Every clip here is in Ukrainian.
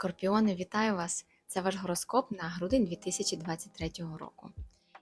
Скорпіони, вітаю вас! Це ваш гороскоп на грудень 2023 року.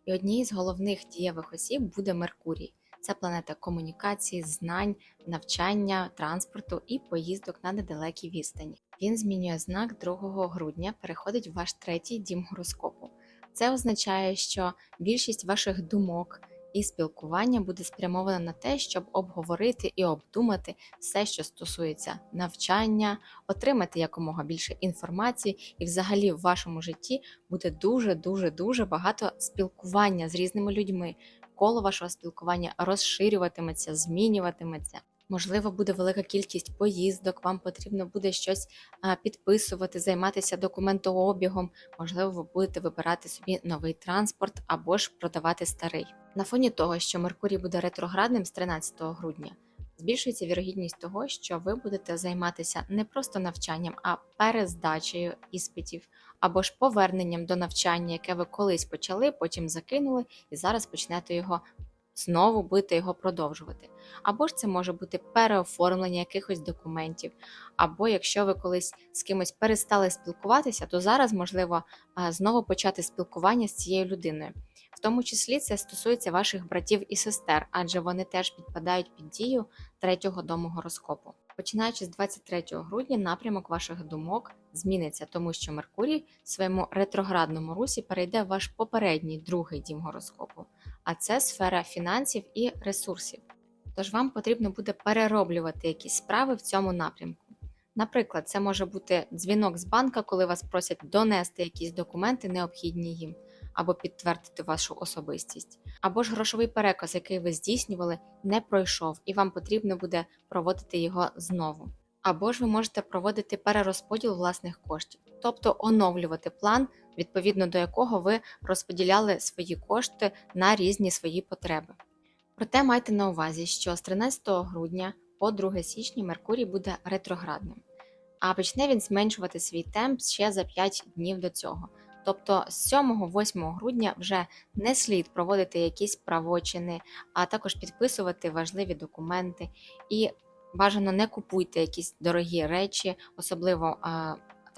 І однією з головних дієвих осіб буде Меркурій. Це планета комунікації, знань, навчання, транспорту і поїздок на недалекій відстані. Він змінює знак 2 грудня, переходить в ваш третій дім гороскопу. Це означає, що більшість ваших думок і спілкування буде спрямоване на те, щоб обговорити і обдумати все, що стосується навчання, отримати якомога більше інформації, і взагалі в вашому житті буде дуже дуже дуже багато спілкування з різними людьми. Коло вашого спілкування розширюватиметься, змінюватиметься. Можливо, буде велика кількість поїздок, вам потрібно буде щось підписувати, займатися документообігом. Можливо, ви будете вибирати собі новий транспорт або ж продавати старий. На фоні того, що Меркурій буде ретроградним з 13 грудня, збільшується вірогідність того, що ви будете займатися не просто навчанням, а перездачею іспитів або ж поверненням до навчання, яке ви колись почали, потім закинули, і зараз почнете його знову будете його продовжувати. Або ж це може бути переоформлення якихось документів, або якщо ви колись з кимось перестали спілкуватися, то зараз можливо знову почати спілкування з цією людиною. В тому числі це стосується ваших братів і сестер, адже вони теж підпадають під дію третього дому гороскопу. Починаючи з 23 грудня, напрямок ваших думок зміниться, тому що Меркурій в своєму ретроградному русі перейде в ваш попередній другий дім гороскопу, а це сфера фінансів і ресурсів. Тож вам потрібно буде перероблювати якісь справи в цьому напрямку. Наприклад, це може бути дзвінок з банка, коли вас просять донести якісь документи, необхідні їм, або підтвердити вашу особистість, або ж грошовий переказ, який ви здійснювали, не пройшов, і вам потрібно буде проводити його знову. Або ж ви можете проводити перерозподіл власних коштів, тобто оновлювати план, відповідно до якого ви розподіляли свої кошти на різні свої потреби. Проте майте на увазі, що з 13 грудня по 2 січня Меркурій буде ретроградним, а почне він зменшувати свій темп ще за 5 днів до цього. Тобто з 7-8 грудня вже не слід проводити якісь правочини, а також підписувати важливі документи. І бажано не купуйте якісь дорогі речі, особливо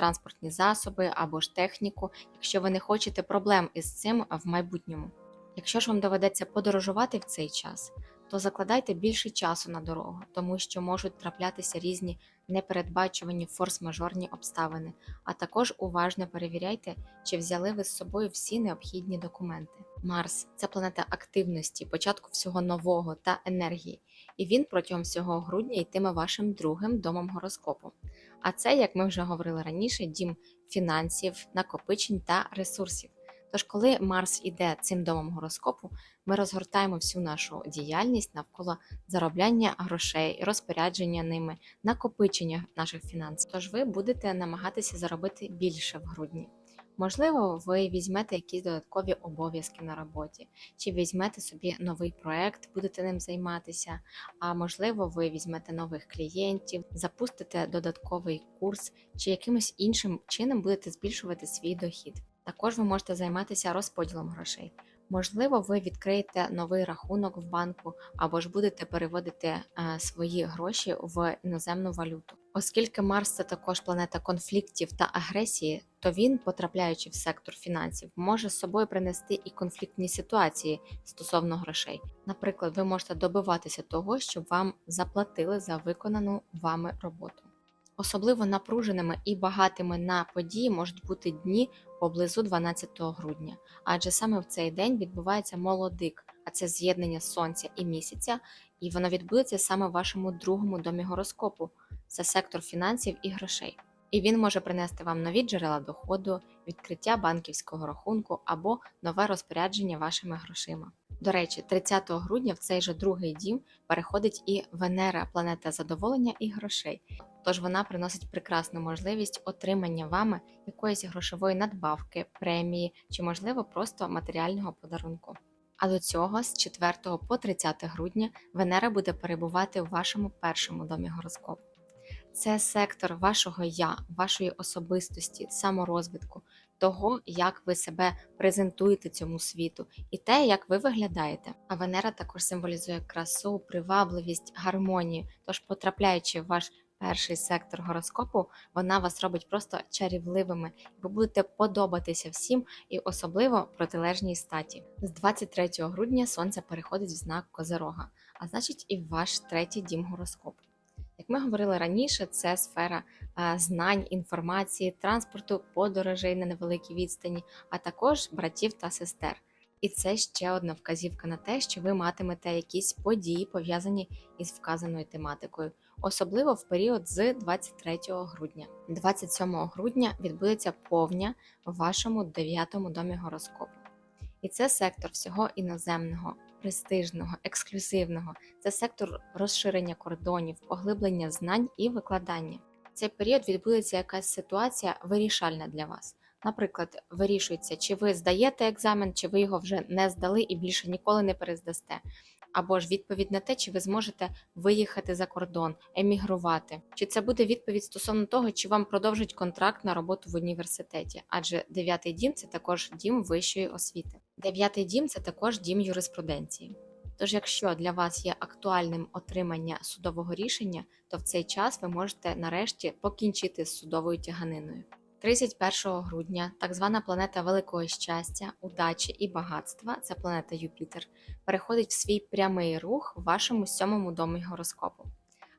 транспортні засоби або ж техніку, якщо ви не хочете проблем із цим в майбутньому. Якщо ж вам доведеться подорожувати в цей час, то закладайте більше часу на дорогу, тому що можуть траплятися різні непередбачувані форс-мажорні обставини, а також уважно перевіряйте, чи взяли ви з собою всі необхідні документи. Марс це планета активності, початку всього нового та енергії, і він протягом всього грудня йтиме вашим другим домом гороскопу. А це, як ми вже говорили раніше, дім фінансів, накопичень та ресурсів. Тож, коли Марс іде цим домом гороскопу, ми розгортаємо всю нашу діяльність навколо заробляння грошей, розпорядження ними, накопичення наших фінансів. Тож ви будете намагатися заробити більше в грудні. Можливо, ви візьмете якісь додаткові обов'язки на роботі, чи візьмете собі новий проект, будете ним займатися. А можливо, ви візьмете нових клієнтів, запустите додатковий курс, чи якимось іншим чином будете збільшувати свій дохід. Також ви можете займатися розподілом грошей. Можливо, ви відкриєте новий рахунок в банку або ж будете переводити е, свої гроші в іноземну валюту. Оскільки Марс це також планета конфліктів та агресії, то він, потрапляючи в сектор фінансів, може з собою принести і конфліктні ситуації стосовно грошей. Наприклад, ви можете добиватися того, щоб вам заплатили за виконану вами роботу. Особливо напруженими і багатими на події можуть бути дні поблизу 12 грудня, адже саме в цей день відбувається молодик, а це з'єднання сонця і місяця, і воно відбудеться саме в вашому другому домі гороскопу. Це сектор фінансів і грошей. І він може принести вам нові джерела доходу, відкриття банківського рахунку або нове розпорядження вашими грошима. До речі, 30 грудня в цей же другий дім переходить і Венера, планета задоволення і грошей. Тож вона приносить прекрасну можливість отримання вами якоїсь грошової надбавки, премії чи, можливо, просто матеріального подарунку. А до цього з 4 по 30 грудня Венера буде перебувати в вашому першому домі гороскопу. Це сектор вашого я, вашої особистості, саморозвитку, того, як ви себе презентуєте цьому світу, і те, як ви виглядаєте. А Венера також символізує красу, привабливість, гармонію. Тож, потрапляючи в ваш перший сектор гороскопу, вона вас робить просто чарівливими. Ви будете подобатися всім і особливо протилежній статі. З 23 грудня сонце переходить в знак Козерога, а значить і в ваш третій дім гороскопу. Ми говорили раніше, це сфера е, знань, інформації, транспорту, подорожей на невеликій відстані, а також братів та сестер. І це ще одна вказівка на те, що ви матимете якісь події пов'язані із вказаною тематикою, особливо в період з 23 грудня. 27 грудня відбудеться повня в вашому дев'ятому домі гороскопу. І це сектор всього іноземного, престижного, ексклюзивного. Це сектор розширення кордонів, поглиблення знань і викладання. В цей період відбудеться якась ситуація вирішальна для вас. Наприклад, вирішується, чи ви здаєте екзамен, чи ви його вже не здали і більше ніколи не перездасте. Або ж відповідь на те, чи ви зможете виїхати за кордон, емігрувати. Чи це буде відповідь стосовно того, чи вам продовжать контракт на роботу в університеті? Адже дев'ятий дім це також дім вищої освіти. Дев'ятий дім це також дім юриспруденції. Тож, якщо для вас є актуальним отримання судового рішення, то в цей час ви можете нарешті покінчити з судовою тяганиною. 31 грудня так звана планета великого щастя, удачі і багатства, це планета Юпітер, переходить в свій прямий рух в вашому сьомому домі гороскопу.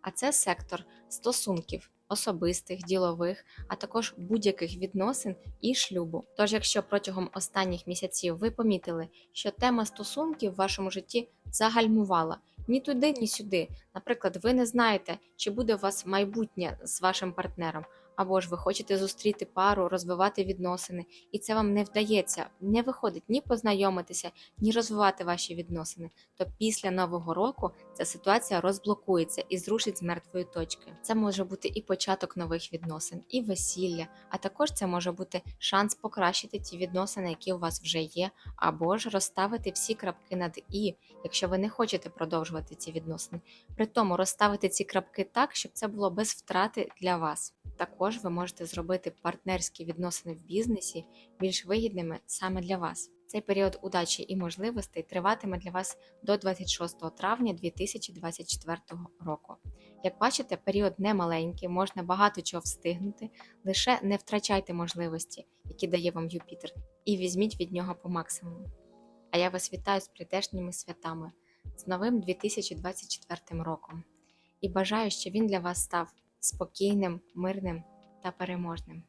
А це сектор стосунків, особистих, ділових, а також будь-яких відносин і шлюбу. Тож, якщо протягом останніх місяців ви помітили, що тема стосунків в вашому житті загальмувала ні туди, ні сюди. Наприклад, ви не знаєте, чи буде у вас майбутнє з вашим партнером, або ж ви хочете зустріти пару, розвивати відносини, і це вам не вдається, не виходить ні познайомитися, ні розвивати ваші відносини. То після нового року ця ситуація розблокується і зрушить з мертвої точки. Це може бути і початок нових відносин, і весілля, а також це може бути шанс покращити ті відносини, які у вас вже є, або ж розставити всі крапки над і, якщо ви не хочете продовжувати ці відносини. При тому розставити ці крапки так, щоб це було без втрати для вас. Також ви можете зробити партнерські відносини в бізнесі більш вигідними саме для вас. Цей період удачі і можливостей триватиме для вас до 26 травня 2024 року. Як бачите, період не маленький, можна багато чого встигнути, лише не втрачайте можливості, які дає вам Юпітер, і візьміть від нього по максимуму. А я вас вітаю з прийдешніми святами, з новим 2024 роком і бажаю, щоб він для вас став спокійним, мирним та переможним.